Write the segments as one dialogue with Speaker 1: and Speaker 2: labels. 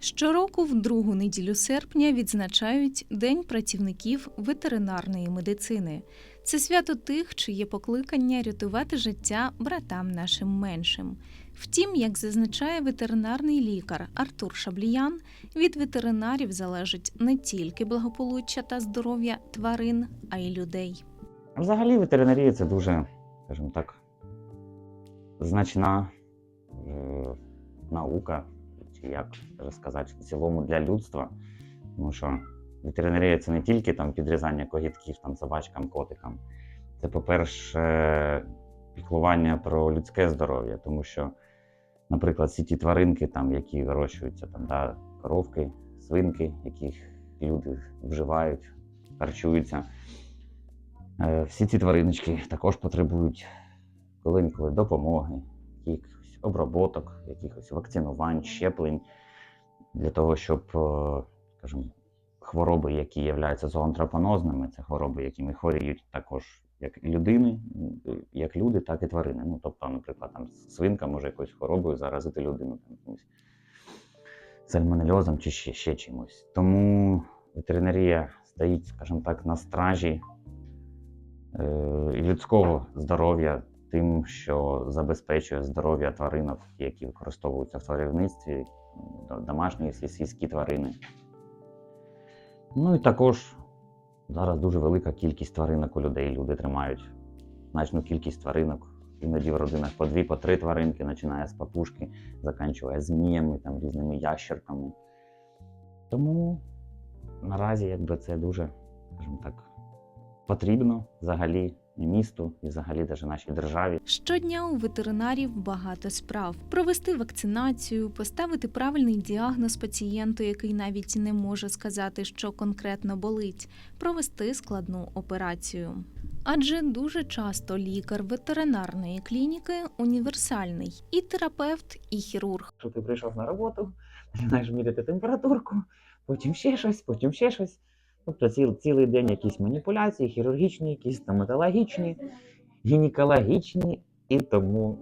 Speaker 1: Щороку в другу неділю серпня відзначають День працівників ветеринарної медицини. Це свято тих, чиє покликання рятувати життя братам нашим меншим. Втім, як зазначає ветеринарний лікар Артур Шабліян, від ветеринарів залежить не тільки благополуччя та здоров'я тварин, а й людей.
Speaker 2: Взагалі ветеринарія це дуже, скажімо так, значна е, наука, чи як даже сказати, в цілому для людства. Тому що ветеринарія це не тільки там підрізання когітків там, собачкам, котикам. Це, по-перше, піклування про людське здоров'я, тому що, наприклад, всі ті тваринки, там, які вирощуються, там, да, коровки, свинки, яких люди вживають, харчуються. Е, Всі ці твариночки також потребують коли-ніколи допомоги, оброботок, якихось вакцинувань, щеплень для того, щоб, е, скажімо, хвороби, які являються зоонтропонозними, це хвороби, якими хворіють також як людини, як люди, так і тварини. Ну, тобто, наприклад, там свинка може якоюсь хворобою заразити людину якимось сальмонельозом чи ще, ще чимось. Тому ветеринарія стоїть, скажімо так, на стражі е, людського здоров'я тим, що забезпечує здоров'я тваринок, які використовуються в тваринництві, домашні сільські тварини. Ну і також зараз дуже велика кількість тваринок у людей. Люди тримають значну кількість тваринок. Іноді в родинах по дві, по три тваринки, починає з папушки, заканчує зміями, там, різними ящерками. Тому наразі якби це дуже, скажімо так, потрібно взагалі і місту, і взагалі навіть нашій державі.
Speaker 1: Щодня у ветеринарів багато справ: провести вакцинацію, поставити правильний діагноз пацієнту, який навіть не може сказати, що конкретно болить, провести складну операцію. Адже дуже часто лікар ветеринарної клініки універсальний і терапевт, і хірург.
Speaker 2: що ти прийшов на роботу, починаєш міряти температурку, потім ще щось, потім ще щось. Тобто ціл, цілий день якісь маніпуляції, хірургічні, якісь стоматологічні, гінекологічні і тому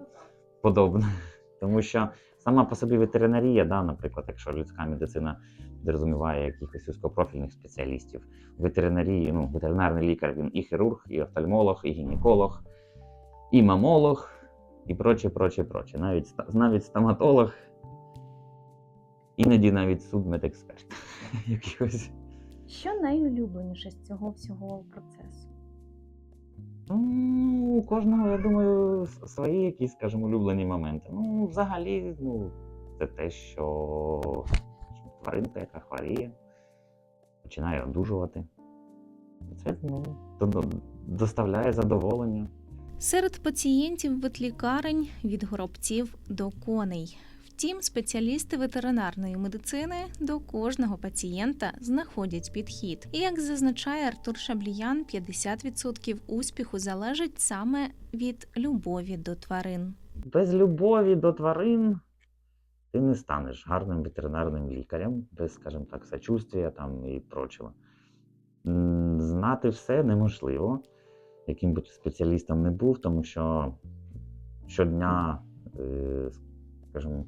Speaker 2: подобне. Тому що сама по собі ветеринарія, да, наприклад, якщо людська медицина підрозуміває якихось вузькопрофільних спеціалістів, ветеринарії, ну, ветеринарний лікар він і хірург, і офтальмолог, і гінеколог, і мамолог, і проче, проче, проче. Навіть, навіть стоматолог, іноді навіть судмедексперт. Якихось.
Speaker 3: Що найулюбленіше з цього всього процесу?
Speaker 2: Ну, у кожного, я думаю, свої якісь, скажімо, улюблені моменти. Ну, взагалі, ну, це те, що тваринка, яка хворіє, починає одужувати. Це ну, до- до- доставляє задоволення.
Speaker 1: Серед пацієнтів ветлікарень від горобців до коней. Втім, спеціалісти ветеринарної медицини до кожного пацієнта знаходять підхід. І як зазначає Артур Шабліян, 50% успіху залежить саме від любові до тварин.
Speaker 2: Без любові до тварин ти не станеш гарним ветеринарним лікарем, без, скажімо так, сочувствия там і прочого. Знати все неможливо, яким би спеціалістом не був, тому що щодня, е, скажімо,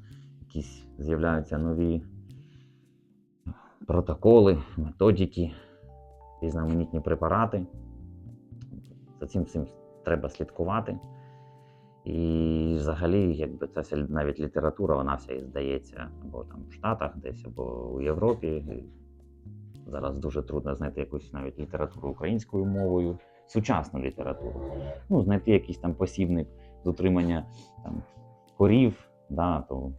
Speaker 2: якісь з'являються нові протоколи, методики, різноманітні препарати. За цим всім треба слідкувати. І взагалі, якби ця навіть література, вона вся і здається або там в Штатах десь, або у Європі. Зараз дуже трудно знайти якусь навіть літературу українською мовою, сучасну літературу. Ну, знайти якийсь там посібник з утримання там, корів, да, то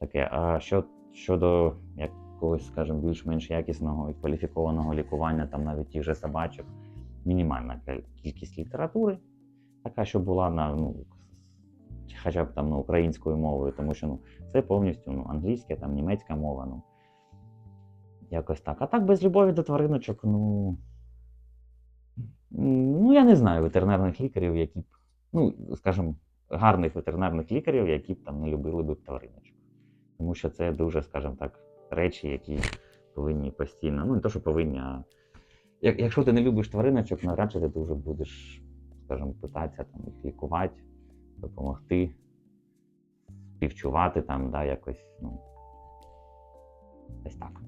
Speaker 2: таке. А що, щодо якогось, скажімо, більш-менш якісного і кваліфікованого лікування, там навіть тих же собачок, мінімальна кількість літератури така, що була на ну, хоча б там ну, українською мовою, тому що ну, це повністю ну, англійська, там німецька мова. Ну, якось так. А так без любові до твариночок, ну. Ну, я не знаю ветеринарних лікарів, які б, ну, скажімо, гарних ветеринарних лікарів, які б там не любили б твариночок. Тому що це дуже, скажімо так, речі, які повинні постійно, ну не то, що повинні, а як, якщо ти не любиш твариночок, навряд чи ти дуже будеш скажімо, питатися там, їх лікувати, допомогти, співчувати там, да, якось. Ну. Десь так.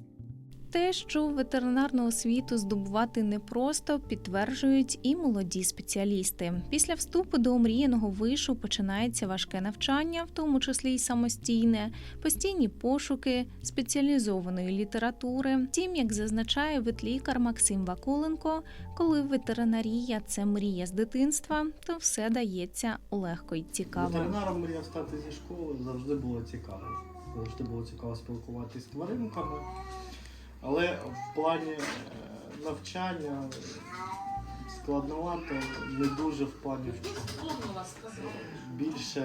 Speaker 1: Те, що ветеринарну освіту здобувати непросто, підтверджують і молоді спеціалісти. Після вступу до омріяного вишу починається важке навчання, в тому числі й самостійне, постійні пошуки спеціалізованої літератури. Втім, як зазначає ветлікар Максим Вакуленко, коли ветеринарія це мрія з дитинства, то все дається легко й цікаво.
Speaker 4: Ветеринаром мріяв стати зі школи, завжди було цікаво. Завжди було цікаво спілкуватися з тваринками. Але в плані е, навчання складновато, не дуже в плані. Більше,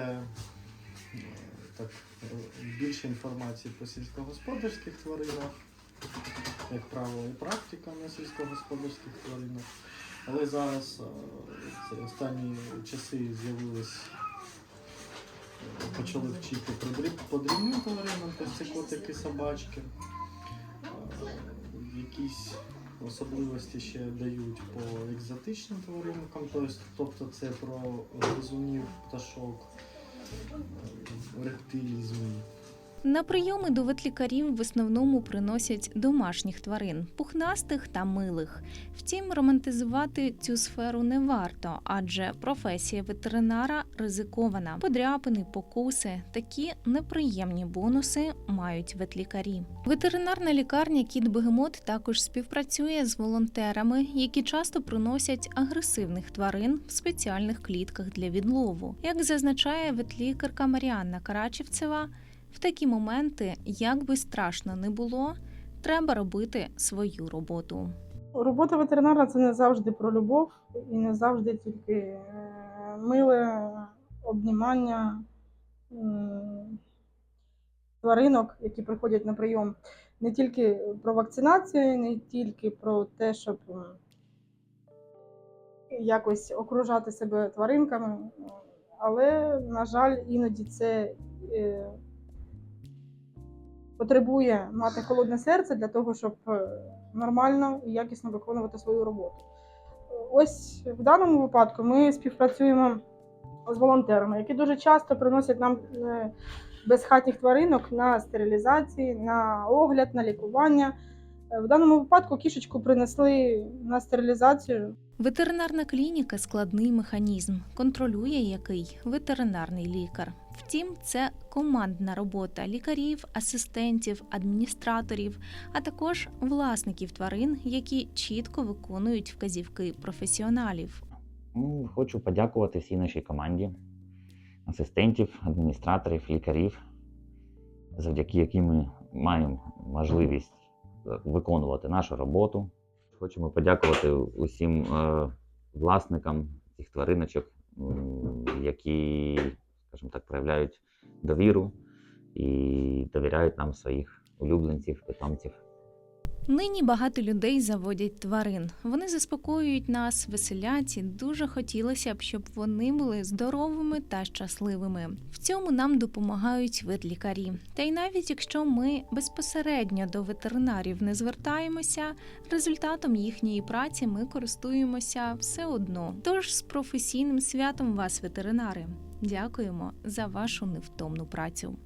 Speaker 4: е, так, е, більше інформації по сільськогосподарських тваринах, як правило, і практика на сільськогосподарських тваринах. Але зараз це останні часи з'явились, почали вчити про дріб- по дрібним тваринам, тобто котики, собачки. Якісь особливості ще дають по екзотичним тваринкам, тобто- це про гризунів, пташок, е, рептилій.
Speaker 1: На прийоми до ветлікарів в основному приносять домашніх тварин, пухнастих та милих. Втім, романтизувати цю сферу не варто, адже професія ветеринара ризикована. Подряпини, покуси, такі неприємні бонуси мають ветлікарі. Ветеринарна лікарня Кіт Бегемот також співпрацює з волонтерами, які часто приносять агресивних тварин в спеціальних клітках для відлову. Як зазначає ветлікарка Маріанна Карачівцева, в такі моменти, як би страшно не було, треба робити свою роботу.
Speaker 5: Робота ветеринара це не завжди про любов і не завжди тільки е, миле обнімання тваринок, які приходять на прийом. Не тільки про вакцинацію, не тільки про те, щоб якось окружати себе тваринками, але, на жаль, іноді це е, потребує мати холодне серце для того, щоб е, нормально і якісно виконувати свою роботу. Ось в даному випадку ми співпрацюємо з волонтерами, які дуже часто приносять нам е, безхатніх тваринок на стерилізації, на огляд, на лікування. Е, В даному випадку кішечку принесли на стерилізацію.
Speaker 1: Ветеринарна клініка складний механізм, контролює який ветеринарний лікар. Втім, це командна робота лікарів, асистентів, адміністраторів, а також власників тварин, які чітко виконують вказівки професіоналів.
Speaker 2: Ну, хочу подякувати всій нашій команді, асистентів, адміністраторів, лікарів, завдяки яким ми маємо можливість е, виконувати нашу роботу. Хочемо подякувати усім е, власникам цих твариночок, які, скажімо так, проявляють довіру і довіряють нам своїх улюбленців, питомців.
Speaker 1: Нині багато людей заводять тварин. Вони заспокоюють нас, веселять і дуже хотілося б, щоб вони були здоровими та щасливими. В цьому нам допомагають ветлікарі. Та й навіть якщо ми безпосередньо до ветеринарів не звертаємося, результатом їхньої праці ми користуємося все одно. Тож з професійним святом вас, ветеринари, дякуємо за вашу невтомну працю.